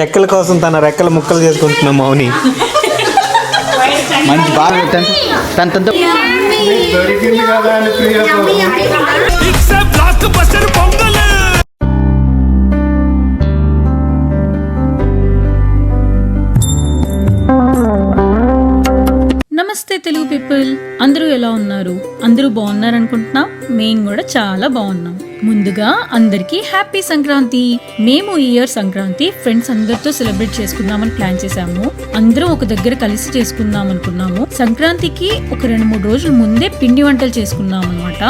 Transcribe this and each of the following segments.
చెక్కల కోసం తన రెక్కల ముక్కలు చేసుకుంటున్న మౌని. మంచి బాగా తన తనతో నమస్తే తెలుగు పీపుల్ అందరూ ఎలా ఉన్నారు? అందరూ బాగున్నారు అనుకుంటున్నాం మేము కూడా చాలా బాగున్నాం. ముందుగా అందరికీ హ్యాపీ సంక్రాంతి. మేము ఈ ఇయర్ సంక్రాంతి ఫ్రెండ్స్ అందరితో సెలబ్రేట్ చేసుకుందామని ప్లాన్ చేసాము అందరం ఒక దగ్గర కలిసి చేసుకుందాం అనుకున్నాము సంక్రాంతికి ఒక రెండు మూడు రోజుల ముందే పిండి వంటలు చేసుకున్నాం అనమాట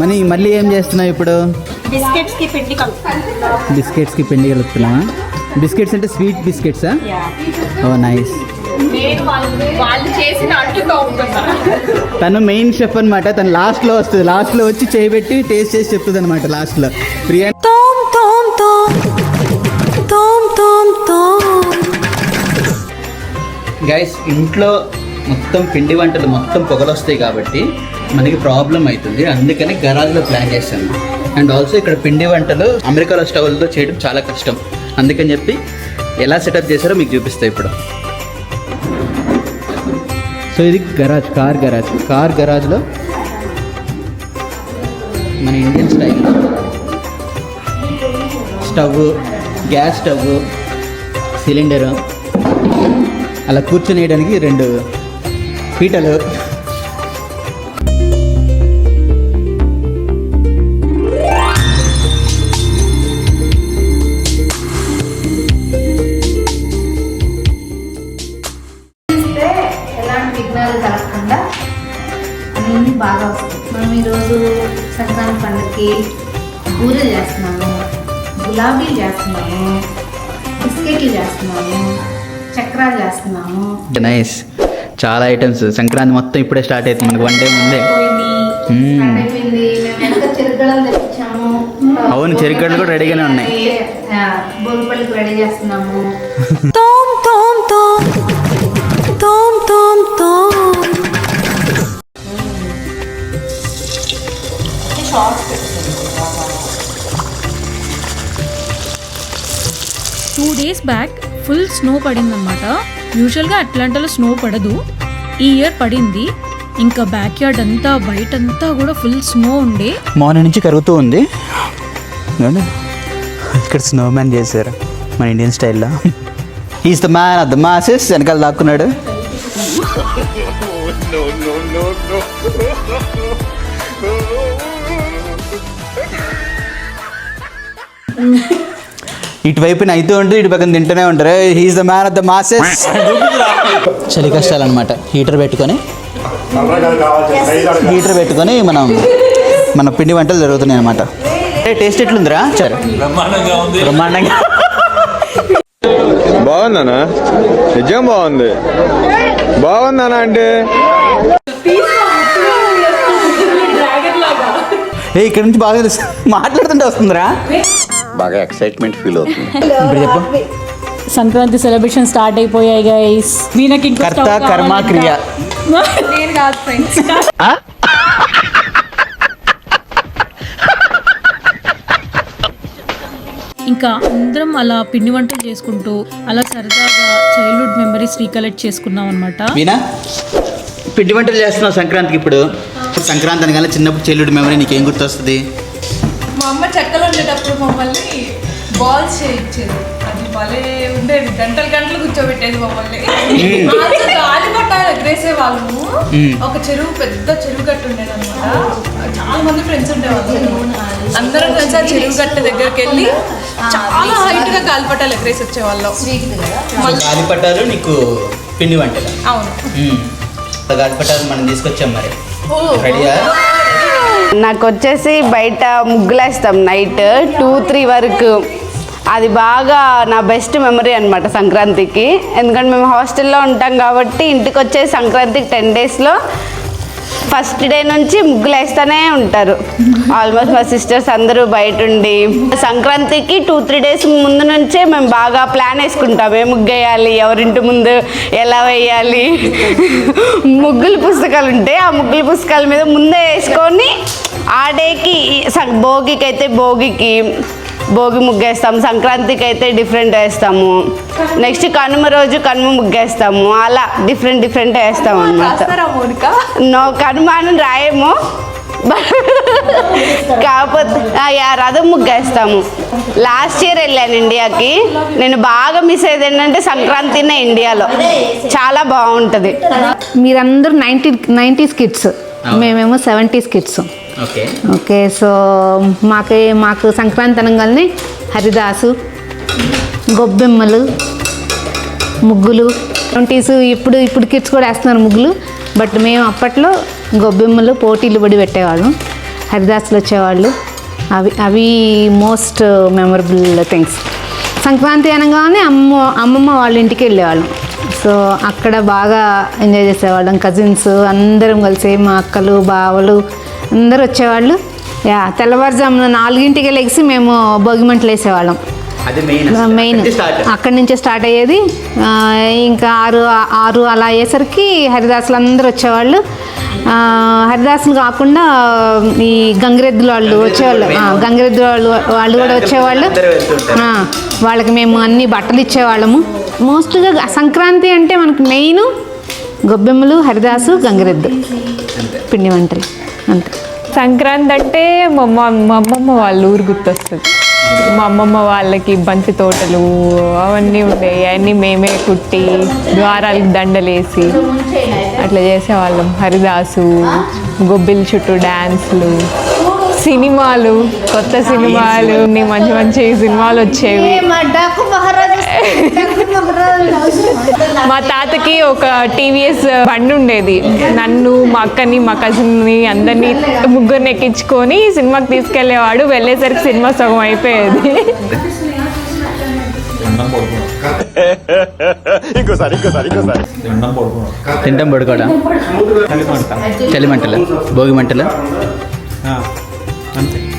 మనీ మళ్ళీ ఏం చేస్తున్నావు ఇప్పుడు? బిస్కెట్స్కి పిండి బిస్కెట్స్కి పిండి కలుపుతున్నావా? బిస్కెట్స్ అంటే స్వీట్ బిస్కెట్సా? ఓ నైస్. తను మెయిన్ షెఫ్ అనమాట తను లాస్ట్లో వస్తుంది. లాస్ట్లో వచ్చి చేయబెట్టి టేస్ట్ చేసి చెప్తుంది అనమాట లాస్ట్లో ప్రియా గైస్ ఇంట్లో మొత్తం పిండి వంటలు మొత్తం పొగలు వస్తాయి కాబట్టి మనకి ప్రాబ్లం అవుతుంది. అందుకని గరాజ్లో ప్లాన్ చేశాను. అండ్ ఆల్సో ఇక్కడ పిండి వంటలు అమెరికాలో స్టవ్లతో చేయడం చాలా కష్టం. అందుకని చెప్పి ఎలా సెటప్ చేశారో మీకు చూపిస్తాయి ఇప్పుడు. సో ఇది గరాజ్ కార్ గరాజ్. కార్ గరాజ్లో మన ఇండియన్ స్టైల్లో స్టవ్ గ్యాస్ స్టవ్ సిలిండరు అలా కూర్చొని వేయడానికి రెండు పీటలు నైస్ చాలా ఐటమ్స్ సంక్రాంతి మొత్తం ఇప్పుడే స్టార్ట్ అవుతుంది మనకి వన్ డే ముందే. చెరుగడలు తెప్పించాము అవును, చెరుగడలు కూడా రెడీగానే ఉన్నాయి. బోరుపల్లికి రెడీ చేస్తున్నాము. Two days back full snow పడిందనమాట యూజువల్గా అట్లాంటాలో స్నో పడదు. ఈ ఇయర్ పడింది. ఇంకా బ్యాక్ యార్డ్ అంతా బయట అంతా కూడా ఫుల్ స్నో ఉండే. మార్నింగ్ నుంచి కరుగుతూ ఉంది. ఇక్కడ స్నో మ్యాన్ చేశారు. మన ఇండియన్ స్టైల్లో. Is the man of the masses వెనకాల దాక్కున్నాడు. ఇటువైపు అయితే ఉంటుంది ఇటు పక్కన తింటూనే ఉంటారు he is the man of the masses చలి కష్టాలు అనమాట హీటర్ పెట్టుకొని హీటర్ పెట్టుకొని మనం మన పిండి వంటలు జరుగుతున్నాయి అనమాట టేస్ట్ ఎట్లుందిరా? సరే బ్రహ్మాండంగా బాగుందనా నిజం బాగుంది. బాగుందనా అంటే? ఏ ఇక్కడ నుంచి బాగా. మాట్లాడుతుంటే వస్తుందిరా. బాగా ఎక్సైట్మెంట్ ఫీల్ అవుతుంది. ఇప్పుడు చెప్పు. సంక్రాంతి సెలబ్రేషన్ స్టార్ట్ అయిపోయాయి గైస్ ఇంకో కర్త కర్మ కావాలంట. క్రియ. నేను కాదు ఫ్రెండ్స్ ఇంకా అందరం అలా పిండి వంటలు చేసుకుంటూ అలా సరదాగా చైల్డ్హుడ్ మెమరీస్ రీకలెక్ట్ చేసుకున్నాం అనమాట మీనా పిండి వంటలు చేస్తున్నావు సంక్రాంతికి ఇప్పుడు. సంక్రాంతి అనగానే చిన్నప్పుడు చెల్లుడి మెమరీ నీకేం గుర్తొస్తుంది? మా అమ్మ చెక్కలు ఉండేటప్పుడు మమ్మల్ని బాల్స్ చేయించేది. అది భలే ఉండేది. గంటలు గంటలు కూర్చోబెట్టేది మమ్మల్ని. ఆల్సో గాలిపటాలు ఎగరేసే వాళ్ళము మ్మ్. ఒక చెరువు పెద్ద చెరువు గట్టు ఉండేది అనమాట చాలా మంది ఫ్రెండ్స్ ఉండేవాళ్ళు. అందరం కలిసి ఆ చెరువు గట్టు దగ్గరికి వెళ్ళి చాలా హైట్గా గాలిపటాలు ఎగరేసి వచ్చేవాళ్ళం. సో గాలిపటాలు నీకు పిండి వంటలు. అవును. మ్మ్. సో గాలిపటాలు మనం తీసుకొచ్చాం మరి. ఓ, రెడీయా నాకు వచ్చేసి బయట ముగ్గులేస్తాం నైట్ టూ త్రీ వరకు. అది బాగా నా బెస్ట్ మెమరీ అనమాట సంక్రాంతికి. ఎందుకంటే మేము హాస్టల్లో ఉంటాం కాబట్టి ఇంటికి వచ్చే సంక్రాంతికి టెన్ డేస్లో ఫస్ట్ డే నుంచి ముగ్గులు వేస్తూనే ఉంటారు. ఆల్మోస్ట్ మా సిస్టర్స్ అందరూ బయట ఉండి సంక్రాంతికి టూ త్రీ డేస్ ముందు నుంచే మేము బాగా ప్లాన్ వేసుకుంటాం. ఏ ముగ్గు వేయాలి ఎవరింటి ముందు ఎలా వేయాలి. ముగ్గులు పుస్తకాలు ఉంటాయి ఆ ముగ్గుల పుస్తకాల మీద ముందే వేసుకొని ఆ డేకి భోగికి అయితే భోగికి భోగి ముగ్గేస్తాము సంక్రాంతికి అయితే డిఫరెంట్ వేస్తాము. నెక్స్ట్ కనుమ రోజు కనుమ ముగ్గేస్తాము అలా డిఫరెంట్ డిఫరెంట్ వేస్తాము అనమాట నో కనుమానం రాయము. కాకపోతే రథం ముగ్గేస్తాము. లాస్ట్ ఇయర్ వెళ్ళాను ఇండియాకి. నేను బాగా మిస్ అయ్యేది ఏంటంటే సంక్రాంతినే ఇండియాలో. చాలా బాగుంటుంది. మీరందరూ నైంటీ నైంటీస్ కిడ్స్ మేమేమో seventies kids okay. Okay so మాకు మాకు సంక్రాంతి అనగానే హరిదాసు గొబ్బెమ్మలు ముగ్గులు ట్వంటీస్ ఇప్పుడు ఇప్పుడు కిడ్స్ కూడా వేస్తున్నారు ముగ్గులు బట్ మేము అప్పట్లో గొబ్బెమ్మలు పోటీలు పడి పెట్టేవాళ్ళం. హరిదాసులు వచ్చేవాళ్ళు. అవి అవి మోస్ట్ మెమరబుల్ థింగ్స్ సంక్రాంతి అనగానే అమ్మ అమ్మమ్మ వాళ్ళ ఇంటికి వెళ్ళేవాళ్ళం. సో అక్కడ బాగా ఎంజాయ్ చేసేవాళ్ళం. కజిన్స్ అందరం కలిసి మా అక్కలు బావలు అందరూ వచ్చేవాళ్ళు యా తెల్లవారుజామున నాలుగింటికి లెగిసి మేము భోగిమంటలు వేసేవాళ్ళం. మెయిన్ అక్కడి నుంచే స్టార్ట్ అయ్యేది. ఇంకా ఆరు ఆరు అలా అయ్యేసరికి హరిదాసులు అందరూ వచ్చేవాళ్ళు. హరిదాసులు కాకుండా ఈ గంగిరెద్దుల వాళ్ళు వచ్చేవాళ్ళు. గంగిరెద్దుల వాళ్ళు వాళ్ళు కూడా వచ్చేవాళ్ళు. వాళ్ళకి మేము అన్ని బట్టలు ఇచ్చేవాళ్ళము. మోస్ట్గా సంక్రాంతి అంటే మనకు మెయిన్ గొబ్బెమ్మలు హరిదాసు గంగిరెద్దు. పిండి వంటలు. అంతే. సంక్రాంతి అంటే మా మా అమ్మమ్మ వాళ్ళ ఊరు గుర్తొస్తుంది. మా అమ్మమ్మ వాళ్ళకి బంతి తోటలు అవన్నీ ఉండేవి అవన్నీ మేమే కుట్టి ద్వారాలకు దండలేసి అట్లా చేసేవాళ్ళం. హరిదాసు గొబ్బిల చుట్టూ డ్యాన్స్లు సినిమాలు కొత్త సినిమాలు మంచి మంచి సినిమాలు వచ్చేవి. మా తాతకి ఒక టీవీఎస్ బండి ఉండేది. నన్ను మా అక్కని మా కజిన్ని అందరినీ ముగ్గురిని ఎక్కించుకొని సినిమాకి తీసుకెళ్ళేవాడు వెళ్ళేసరికి సినిమా సగం అయిపోయేది. ఇంకోసారి ఇంకోసారి ఇంకోసారి. తింటాం పడుకోవడం చలి మంటలు భోగి మంటలు?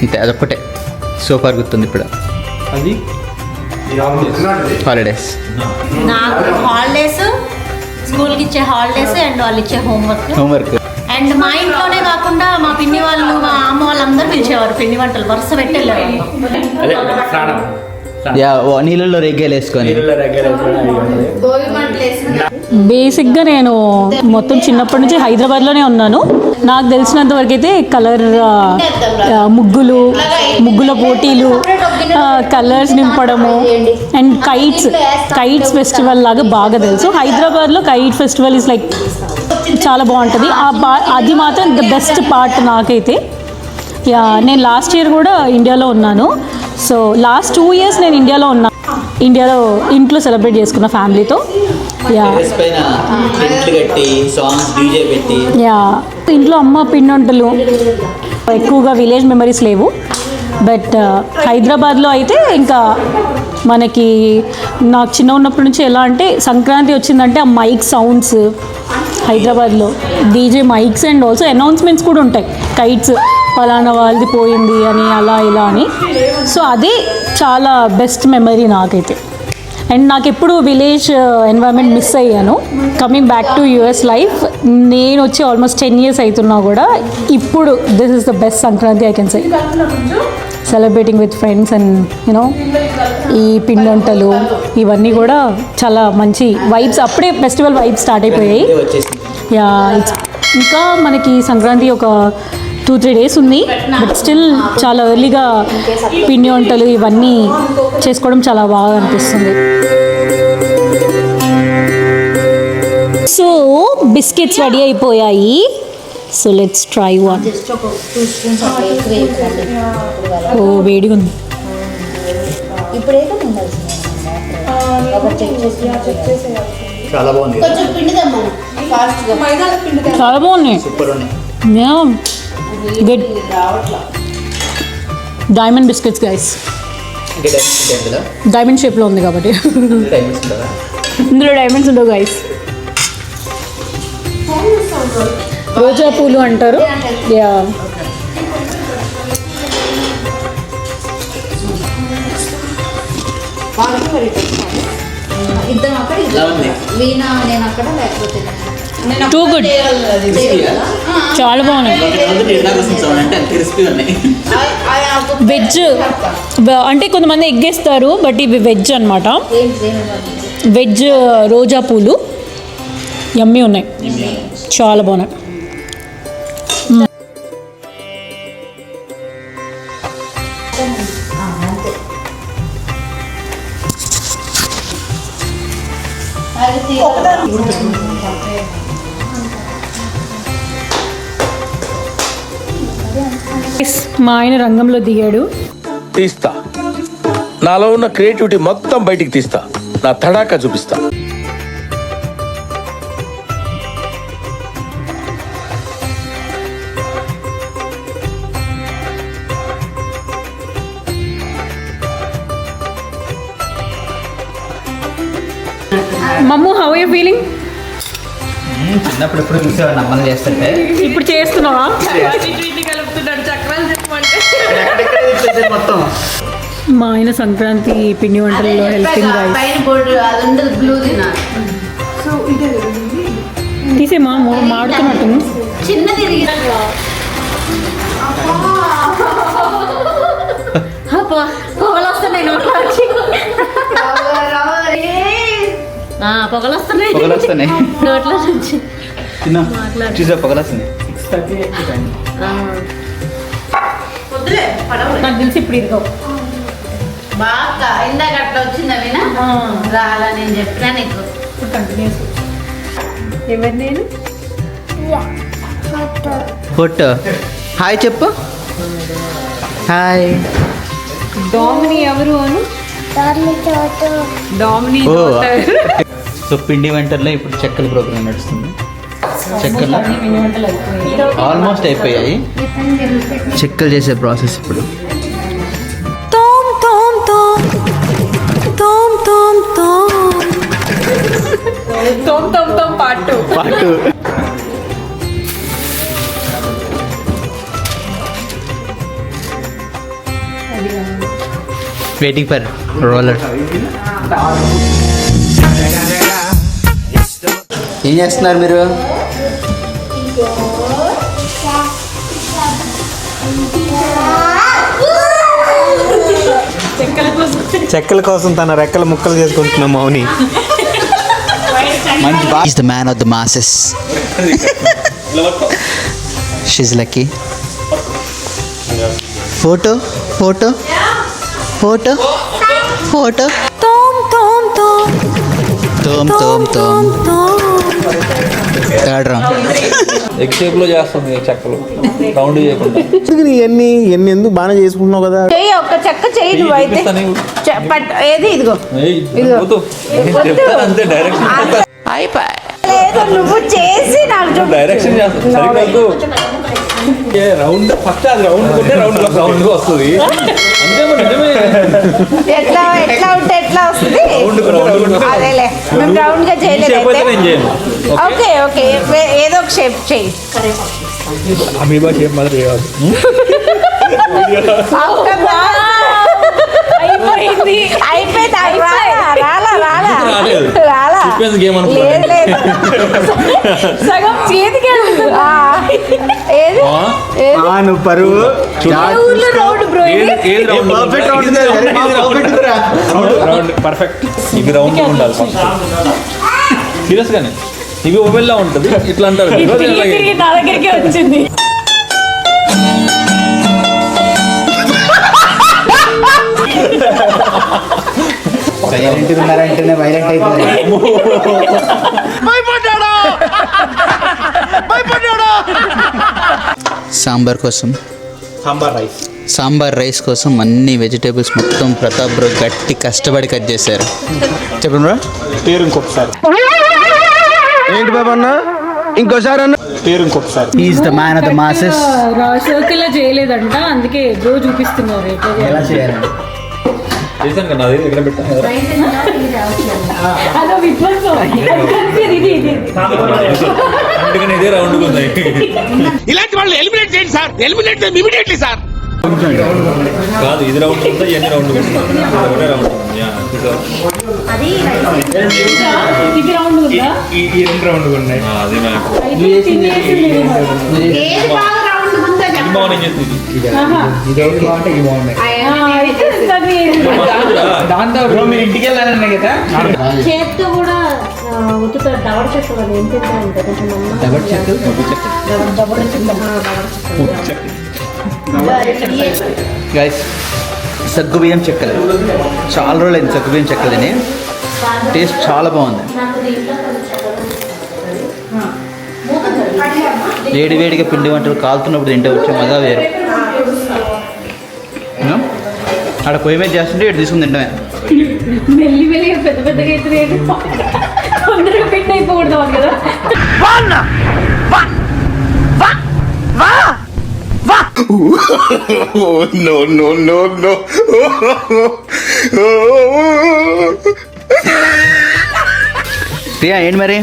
అంతే అదొక్కటే. సూపర్ గుర్తుంది ఇప్పుడు. అది? హాలిడేస్ నాకు హాలిడేస్ స్కూల్కి ఇచ్చే హాలిడేస్ అండ్ వాళ్ళు ఇచ్చే హోంవర్క్ హోంవర్క్ అండ్ మా ఇంట్లోనే కాకుండా మా పిన్ని వాళ్ళు మా అమ్మ వాళ్ళందరూ పిలిచేవారు పిండి వంటలు వరుస పెట్టేళ్ళేవారు నీళ్ళల్లో రేగేలు వేసుకొని. బేసిక్గా నేను మొత్తం చిన్నప్పటి నుంచి హైదరాబాద్లోనే ఉన్నాను. నాకు తెలిసినంత వరకు అయితే కలర్ ముగ్గులు ముగ్గుల పోటీలు కలర్స్ నింపడము అండ్ కైట్స్ కైట్స్ ఫెస్టివల్ లాగా బాగా తెలుసు. హైదరాబాద్లో కైట్ ఫెస్టివల్ ఇస్ లైక్ చాలా బాగుంటుంది. ఆ బా అది మాత్రం ద బెస్ట్ పార్ట్ నాకైతే. యా నేను లాస్ట్ ఇయర్ కూడా ఇండియాలో ఉన్నాను. సో లాస్ట్ టూ ఇయర్స్ నేను ఇండియాలో ఉన్నా. ఇండియాలో ఇంట్లో సెలబ్రేట్ చేసుకున్న ఫ్యామిలీతో యా యా ఇంట్లో అమ్మ పిండి వంటలు ఎక్కువగా విలేజ్ మెమరీస్ లేవు. బట్ హైదరాబాద్లో అయితే ఇంకా మనకి నాకు చిన్న ఉన్నప్పటి నుంచి ఎలా అంటే సంక్రాంతి వచ్చిందంటే ఆ మైక్ సౌండ్స్ హైదరాబాద్లో. DJ mics and also announcements కూడా ఉంటాయి. కైట్స్ ఫలానా వాళ్ళది పోయింది అని అలా ఇలా అని. సో అదే చాలా బెస్ట్ మెమరీ నాకైతే. అండ్ నాకు ఎప్పుడు విలేజ్ ఎన్వైరన్మెంట్ మిస్ అయ్యాను. Coming back to US life నేను వచ్చి ఆల్మోస్ట్ టెన్ ఇయర్స్ అవుతున్నా కూడా ఇప్పుడు this is the best Sankranti I can say celebrating with friends and you know ఈ పిండి వంటలు ఇవన్నీ కూడా చాలా మంచి వైబ్స్ అప్పుడే ఫెస్టివల్ వైబ్స్ స్టార్ట్ అయిపోయాయి. యా ఇంకా మనకి సంక్రాంతి ఒక టూ త్రీ డేస్ ఉంది. బట్ స్టిల్ చాలా ఎర్లీగా పిండి వంటలు ఇవన్నీ చేసుకోవడం చాలా బాగా అనిపిస్తుంది. సో బిస్కెట్స్ రెడీ అయిపోయాయి. సో లెట్స్ ట్రై వన్ ఓ వేడిగా ఉంది. చాలా బాగుంది చాలా బాగున్నాయి. డైమండ్ బిస్కెట్స్ గైస్ డైమండ్ షేప్లో ఉంది కాబట్టి. ఇందులో డైమండ్స్ ఉండవు గైస్ రోజా పూలు అంటారు. యా ఇద్దరం అక్కడ వీణ నేను అక్కడ లేకపోతే టూ గుడ్ చాలా బాగున్నాయి. వెజ్ అంటే కొంతమంది ఎగ్గేస్తారు బట్ ఇవి వెజ్ అనమాట వెజ్ రోజా పూలు. యమ్మీ ఉన్నాయి. చాలా బాగున్నాయి. మా ఆయన రంగంలో దిగాడు. తీస్తా. నాలో ఉన్న క్రియేటివిటీ మొత్తం బయటికి తీస్తా. నా తడాకా చూపిస్తా. మమ్ము హౌ యూ ఫీలింగ్ చిన్నప్పుడు ఎప్పుడు చూసేవాడిని అమ్మలు చేస్తుంటే. ఇప్పుడు చేస్తున్నావా? మొత్తం మా ఆయన సంక్రాంతి పిండి వంటలలో హెల్పింగ్ తీసేమా మో- మాడుతున్నట్టు. చిన్న తిరిగి పొగలు వస్తున్నాయి నోట్లో నుంచి. చిన్న నాకు తెలిసి ఇప్పుడు ఇదిగో. బాగా ఇందాక అట్లా వచ్చిందా వీణ? రాలా నేను చెప్పినా నీకు. ఇప్పుడు కంటిన్యూస్ ఎవరు నేను? ఫోటో. హాయ్ చెప్పు. హాయ్. డామిని ఎవరు అను? డామిని సో పిండి వంటల్లో ఇప్పుడు చెక్కల ప్రోగ్రామ్ నడుస్తుంది. చెక్కలు. ఆల్మోస్ట్ అయిపోయాయి. చెక్కలు చేసే ప్రాసెస్ ఇప్పుడు. తోమ్ తోమ్ తోమ్. పాటు పాటు వెయిటింగ్ ఫర్ రోలర్ ఏం చేస్తున్నారు మీరు? చెక్కల కోసం తన రెక్కల ముక్కలు చేసుకుంటున్నాం మౌని. మంచి the man of the masses she's lucky photo photo photo photo తోమ్. తోమ్ తోమ్. థర్డ్ రౌండ్ ఎగ్ షేప్లో చేస్తుంది చెక్కలు. రౌండ్ చేయకుండా. ఎన్ని ఎన్ని ఎందుకు బాగానే చేసుకుంటున్నావు కదా? చెయ్యి ఒక్క చెక్క చెయ్యి నువ్వు అయితే ఏది ఇదిగో. ఇదిగో. అంతే డైరెక్షన్ లేదు నువ్వు చేసి నాకు డైరెక్షన్. ఏ రౌండ్ ఫస్ట్ అది రౌండ్ కొట్టే రౌండ్ రౌండ్ వస్తుంది. అంతే మరి నిజమే. ఎట్లా ఎట్లా ఉంటే ఎట్లా వస్తుంది? అదేలే మేము రౌండ్గా చేయలేదు. ఓకే ఓకే ఏదో ఒక షేప్ చెయ్యి అమీబా షేప్ మాత్రం చేయాలి. అయిపోయింది. అయిపోయింది? రాలా రాలా రాలా. లేదు లేదు. సగం చేతికి పరువు. ఊర్లో రౌండ్ బ్రో ఇది? ఏది? రౌండ్ రౌండ్ పర్ఫెక్ట్ ఇది రౌండ్ ఉండాలి సీరియస్ గానే? ఇవి ఓవెల్లా ఉంటుంది. ఇట్లా అంటారు. నా దగ్గరికి వచ్చింది. సైలెంట్ ఉన్నారంటేనే వైలెంట్ అయిపోయింది సాంబార్ కోసం. సాంబార్ రైస్. సాంబార్ రైస్ కోసం అన్ని వెజిటేబుల్స్ మొత్తం ప్రతాప్ బ్రో గట్టి కష్టపడి కట్ చేశారు. చెప్పండి బ్రో. పేరు ఇంకొకసారి. ఏంటి బాబు అన్న? ఇంకోసారి అన్న. పేరు ఇంకొకసారి. Is the man of the masses సర్కిల్లో చేయలేదంట అందుకే బ్రో చూపిస్తున్నారు. ఎలా చేయాలండి చేశాను కదా అది ఎక్కడ పెట్టాను అదో విధ్వంసం ఇది ఇది. ఇది రౌండ్ కానీ ఇదే రౌండ్ ఉంది ఇలాంటి వాళ్ళు ఎలిమినేట్ చేయండి సార్ ఎలిమినేట్ ఇమీడియట్లీ సార్ కాదు ఇది రౌండ్ ఉందా ఇవన్నీ రౌండ్ ఒకటే రౌండ్ ఉంది ఇది రౌండ్ అది ఇది ఒకటి బాగున్నాయి దాంతో మీరు ఇంటికి వెళ్ళాలన్నా కదా చేత్తో కూడా ఉతుకుతారు. దవడ చెట్టు అది ఏం కొంచెం చెట్టు? చెట్టు. గైస్ సగ్గుబియ్యం చెక్కలు. చాలా రోజులైంది సగ్గుబియ్యం చెక్కలని. టేస్ట్ చాలా బాగుంది. నాకు దీంట్లో కొంచెం వేడి వేడిగా పిండి వంటలు కాలుతున్నప్పుడు తింటే వచ్చే మజా వేరు. ఆడ పొయ్యి మీద చేస్తుంటే ఇటు తీసుకుని తింటమే. మెల్లి మెల్లిగా పెద్ద పెద్దగా అయితే తొందరగా పెట్టి అయిపోకూడదు కదా. No no no no. Priya ఏంటి మరి?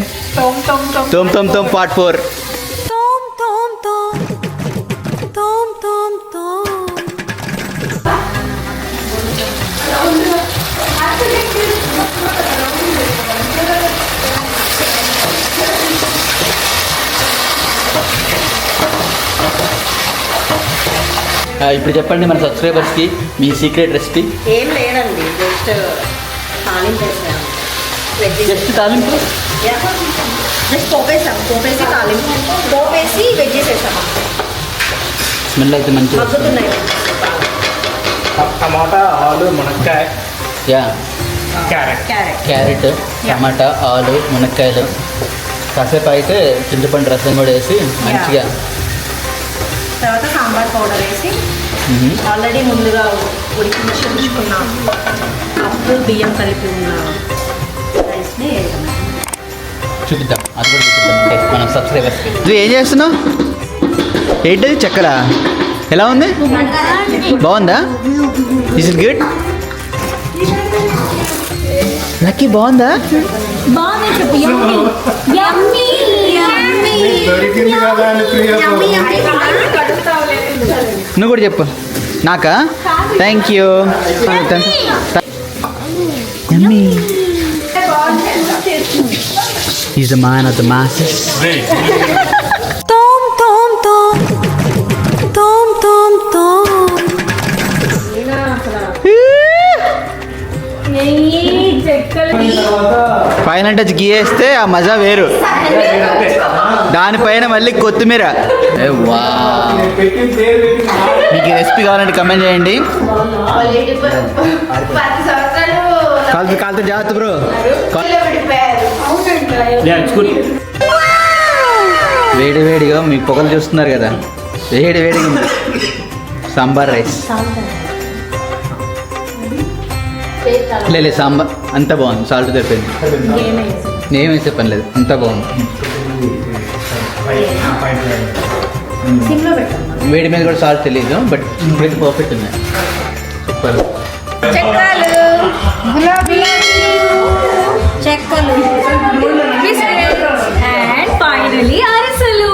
తోమ్ తోమ్ తోమ్ పార్ట్ ఫోర్. ఇప్పుడు చెప్పండి మన సబ్స్క్రైబర్స్కి మీ సీక్రెట్ రెసిపీ. ఏం లేదండి జస్ట్ తాలింపు వేసాను. జస్ట్ తాలింపు? జస్ట్ పోపేసాం పోపేసి తాలింపు. పోపేసి వెజ్జెస్ వేసాము స్మెల్ అయితే మంచిగా టమాటా ఆలు మునక్కాయ. యా. క్యారెట్. క్యారెట్. క్యారెట్ టమాటా ఆలు మునక్కాయలు. కాసేపు అయితే చింతపండు రసం కూడా వేసి మంచిగా తర్వాత సాంబార్ పౌడర్ వేసి. ఆల్రెడీ ముందుగా ఉడికించి ఉంచుకున్న అప్పుడు బియ్యం కలిపి ఉన్న రైస్ని వేసాము చూపిద్దాం. అది కూడా చూపిద్దాం. అంటే మన సబ్స్క్రైబర్స్ నువ్వు ఏం చేస్తున్నావు? ఏంటది? చక్కరా? ఎలా ఉంది? బాగుందా? ఇస్ ఇట్ గుడ్ లక్కీ బాగుందా? బాగుంది చెప్పు. యమ్మీ యమ్మీ యమ్మీ దొరికింది కదా అని ప్రియ నువ్వు కూడా చెప్పు నాకా thank you is the man of the masses final touch గీయేస్తే ఆ మజా వేరు. దానిపైన మళ్ళీ కొత్తిమీర. ఏ వా. మీకు ఈ రెసిపీ కావాలంటే కమెంట్ చేయండి. కాలుతూ కాలుతూ జాగ్రత్త బ్రో. వేడి వేడిగా మీ పొగలు చూస్తున్నారు కదా. వేడి వేడిగా ఉంది. సాంబార్ రైస్. లేదు సాంబార్. అంతా బాగుంది. సాల్ట్ తెప్పింది నేను వేసే పని లేదు. అంతా బాగుంది. సిమ్లో పెట్టాము వేడి మీద కూడా సాల్ట్ తెలియదు బట్ ఇప్పుడైతే పర్ఫెక్ట్ ఉన్నాయి. సూపర్ చక్రాలు. చెక్కలు. అండ్ ఫైనలీ అరిసెలు.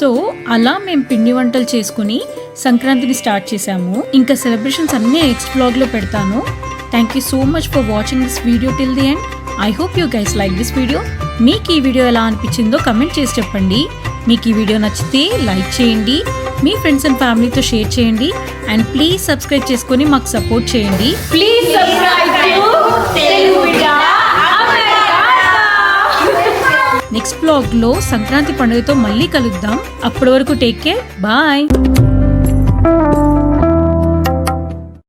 సో అలా మేము పిండి వంటలు చేసుకుని సంక్రాంతిని స్టార్ట్ చేసాము ఇంకా సెలబ్రేషన్స్ అన్నీ నెక్స్ట్ వ్లాగ్లో పెడతాను. Thank you so much for watching this video till the end I hope you guys like this video మీకు ఈ వీడియో ఎలా అనిపించిందో కమెంట్ చేసి చెప్పండి. మీకు ఈ వీడియో నచ్చితే లైక్ చేయండి. మీ ఫ్రెండ్స్ అండ్ ఫ్యామిలీతో షేర్ చేయండి. అండ్ ప్లీజ్ సబ్స్క్రైబ్ చేసుకొని మాకు సపోర్ట్ చేయండి. ప్లీజ్ నెక్స్ట్ బ్లాగ్లో సంక్రాంతి పండుగతో మళ్ళీ కలుద్దాం. అప్పటి వరకు టేక్ కేర్ బాయ్